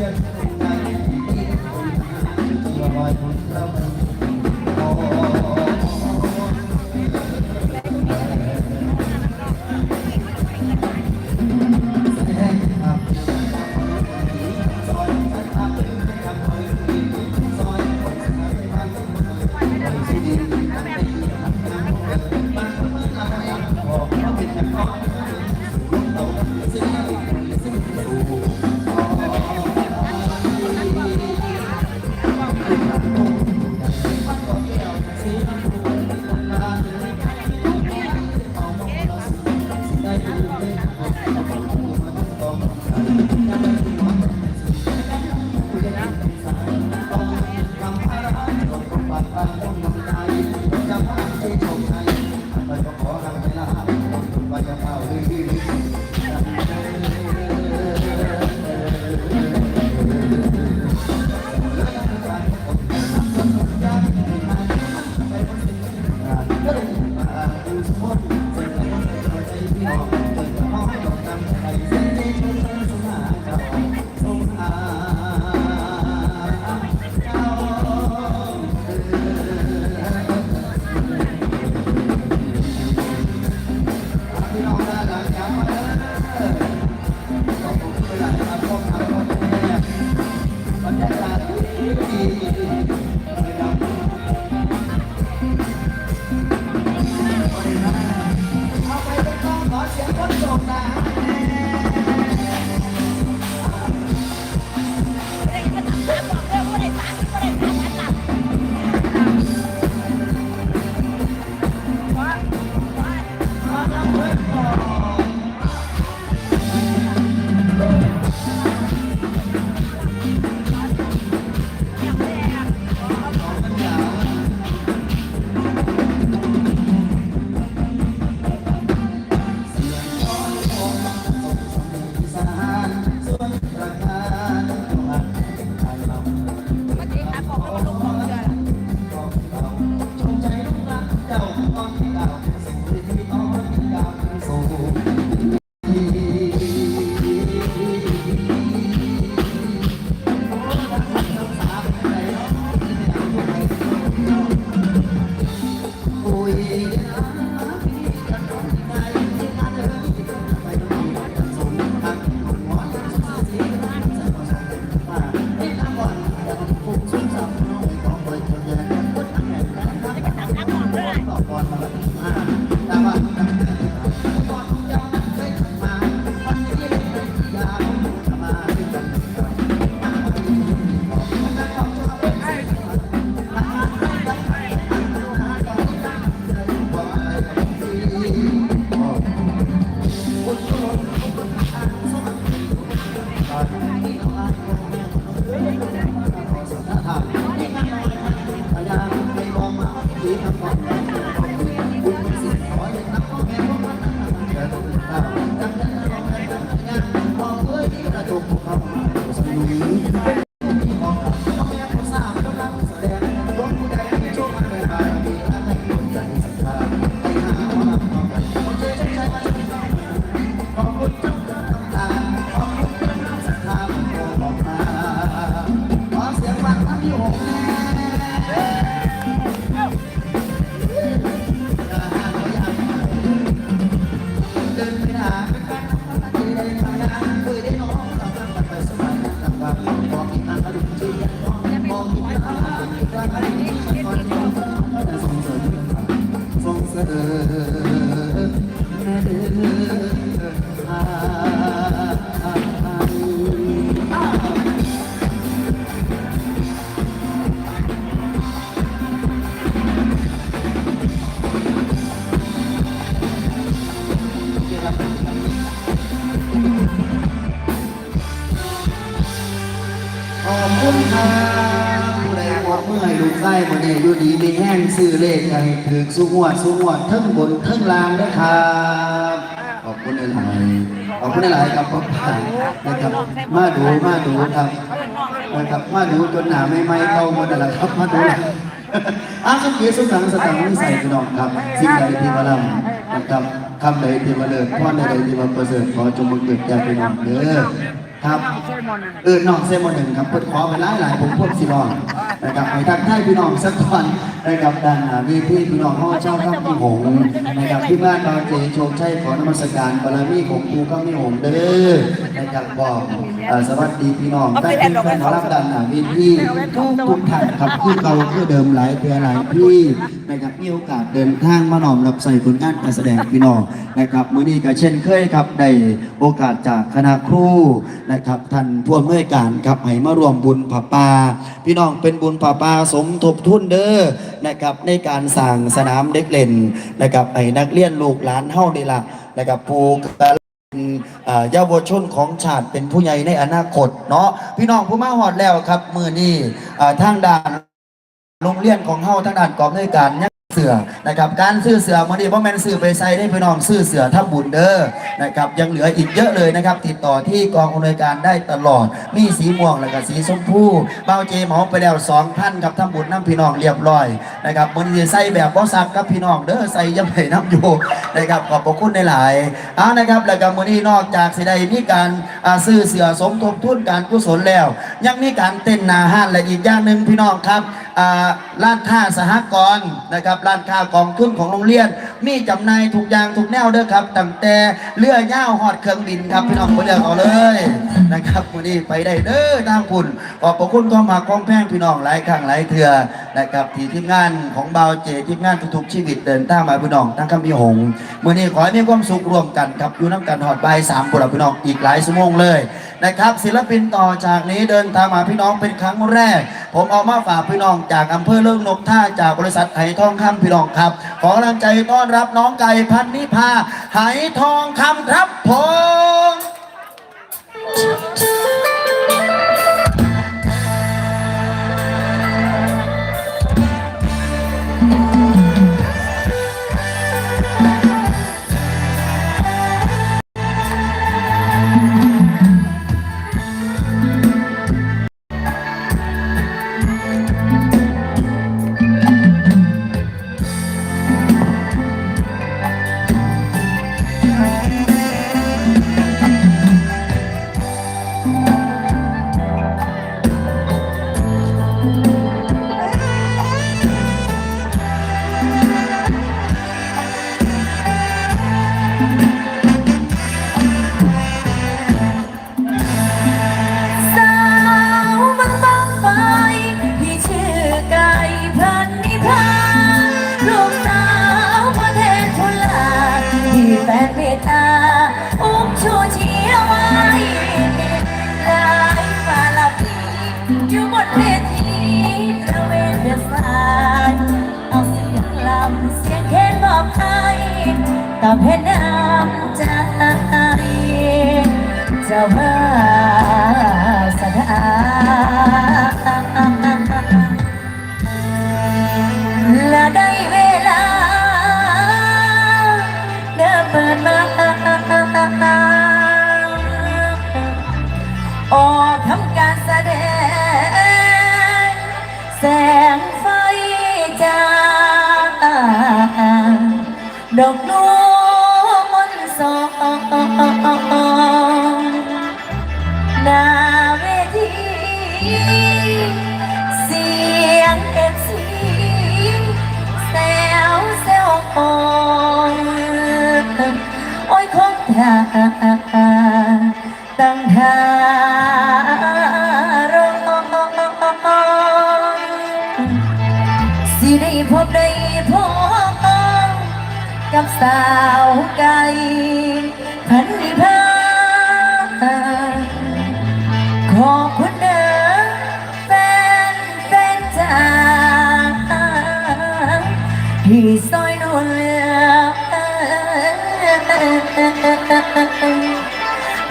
Gracias. ให้ถึงสุงวดสุงวดทั้งบนทั้งล่างด้วยครับ ขอบคุณหลายขอบคุณหลายครับพ่อผ่านนะครับ มาดูมาดูครับนะครับมาดูจนหนาไม่ไม่เข้าหมดอะไรครับมาดูอาสกีสุขังสตังนิสัยพี่น้องครับ สิ่งใดที่มาลำนะครับคำใดที่มาเลิศพรใดที่มาประเสริฐขอจงบังเกิดแก่พี่น้องเด้อครับเออน้องเซมอนหนึ่งครับเปิดขอไปหลายหลายผมพวกสิรอง นะครับให้ทักทายพี่น้องสักก่อนนะครับด้านหน้ามีพี่พี่น้องห้องเจ้าข้ามพี่หงส์นะครับที่บ้านบางเจโชคชัยขอนมัสการบารมีของครูข้ามพี่หงส์เด้อนะครับบอกเอ่อสวัสดีพี่น้องแฟนเพลงแฟนหมอรับด้านหน้ามีพี่ทุกทุกท่านครับคือเก่าคือเดิมหลายเพียหลายพี่นะครับ มีโอกาสเดินทางมาหน่อมรับใส่ผลงานการแสดงพี่น้องนะครับมื้อนี้ก็เช่นเคยครับได้โอกาสจากคณะครูนะครับท่านผู้อำนวยการครับให้มารวมบุญผาป่าพี่น้องเป็นบุญผาป่าสมทบทุนเด้อนะครับในการสร้างสนามเด็กเล่นนะครับให้นักเรียนลูกหลานเฮานี่ล่ะนะครับผู้กเยาวชนของชาติเป็นผู้ใหญ่ในอนาคตเนาะพี่น้องผู้มาหอดแล้วครับ มือนี้อ่ทางด้านโรงเรียนของเฮาทางด้านกองด้วยการ เสือนะครับการซื้อเสือมื่อนี้พ่อแม่นซื้อไปใส่ได้พี่น้องซื้อเสือทับบุญเด้อนะครับยังเหลืออีกเยอะเลยนะครับ ติดต่อที่กองอำนวยการได้ตลอด มีสีม่วงแล้วก็สีชมพูเบ้าเจเหมาไปแล้วสองท่านครับทำบุญน้ำพี่น้องเรียบร้อยนะครับมื่อนี้ใส่แบบบ่ซักครับพี่น้องเด้อใส่ยังไงน้ำอยู่นะครับขอบพระคุณในหลายๆเอานะครับแล้วก็มื่อนี้นอกจากสิได้มีการซื้อเสือสมทบทุนการกุศลแล้ว ยังมีการเต้นนาห้านและอีกอย่างหนึ่งพี่น้องครับ ร้านค้าสหกรณ์นะครับร้านค้ากองทุนของโรงเรียน มีจำหน่ายทุกอย่างทุกแนวเด้อครับตั้งแต่เรือย่าวหอดเครื่องบินครับพี่น้องไปเลือกเอาเลยนะครับวันนี้ไปได้เด้อทางคุณขอบพระคุณความมาความแพงพี่น้องหลายครั้งหลายเถื่อนะครับที่ทีมงานของเบาเจทีมงานทุกๆชีวิตเดินทางมาพี่น้องทั้งคำพิหงมื่อนี้ขอให้มีความสุขร่วมกันครับอยู่น้ำกันหอดใบสามบุรพี่น้องอีกหลายชั่วโมงเลยนะครับศิลปินต่อจากนี้เดินทางมาพี่น้องเป็นครั้งแรก ผมเอามาฝากพี่น้องจากอำเภอเลิงนกท่าจากบริษัทไหทองคำพี่น้องครับ ขอกำลังใจต้อนรับน้องไก่พันนิพาไหทองคำครับผม ดอกนูมนสองนาเวทีเสียงเอฟซีแซวแซวโอยโอ้ยคงทาตั้งทา สาวไก่พันนิพาขอบคุณเด้อแฟนแฟนจ้าที่ซอยหนุนเหลือ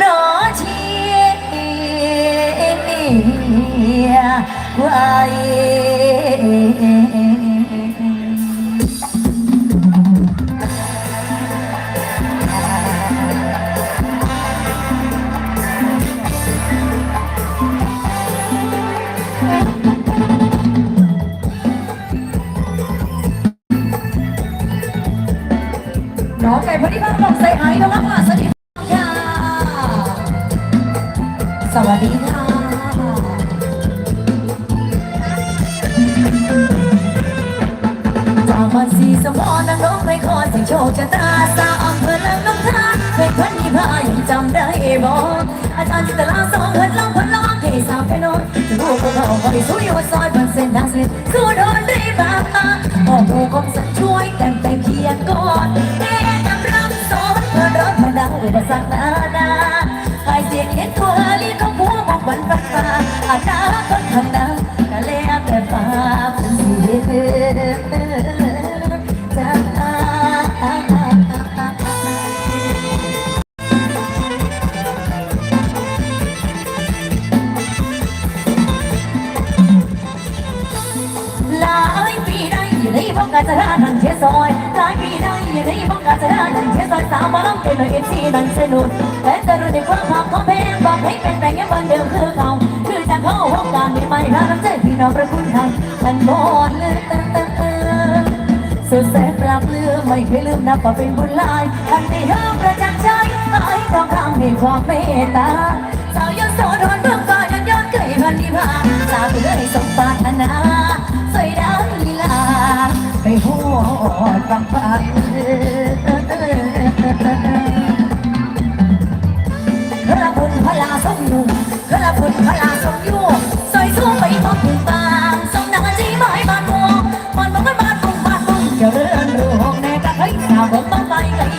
รอชียร์ไว้ ใส่ไอ้น้องค่ะสวัสดีค่ะ สวัสดีค่ะจากวันสีสมอนังน้องไม่ขอยสิงโชคชะตาสาวอำเภอลังน้องทาเป็นพันนิพายังจำได้บอกอาจารย์จิตลาสองเฮิร์ตลองพลองให้สาวไปนอนจะรู้ก็เราคอยสู้ยู่ว่ซอยบนเส้นทางเส้นคือโดนได้บ้างออกโมคมสั่งช่วยแต่งแต่งเพียงก่อน อุปสักนานาใครเสียงเห็นตัวลีของหัวมองวันฟ้าอาณารย์คนทำ สุดแสนปราบเลือไม่เคยลืมนับว่าเป็นบุญลายทันที่ห้าประจักษ์ใจไายความรักมีความเมตตาสาวยศโสดนเพิ่งก่อนยอดเคยพันธิพาสาวเลยสมปรารถนาสวยดังลีลาไปหัวอดบางปากพระพุทธพระลาสมนุ่มพระพุทธพระลาสมยุ่งสวยสู้ไม่พบถึงตา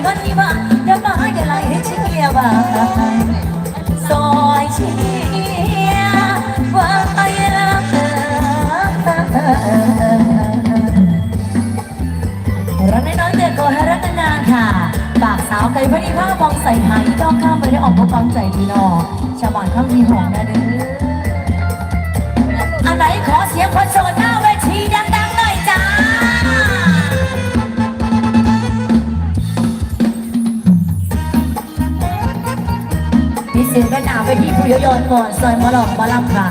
கண்ணிவா எம்மாயலை ஹெச்சியவா சோய் சியா வாயலா รักน้อยเดือดตัวให้รักนานค่ะ ปากสาวไก่พอดีผ้ามองใส่หายต้องข้ามไปได้ออกพบกองใจดีนอชาวบ้านข้างมีหอมนะเด้อ ก่อนซอยมะลองมะลำค่ะ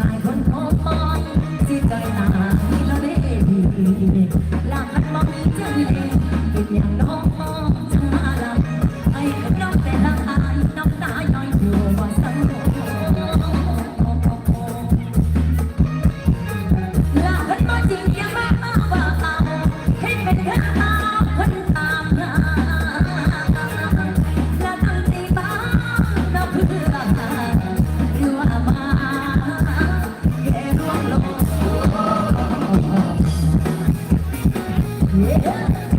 nine one. Yeah.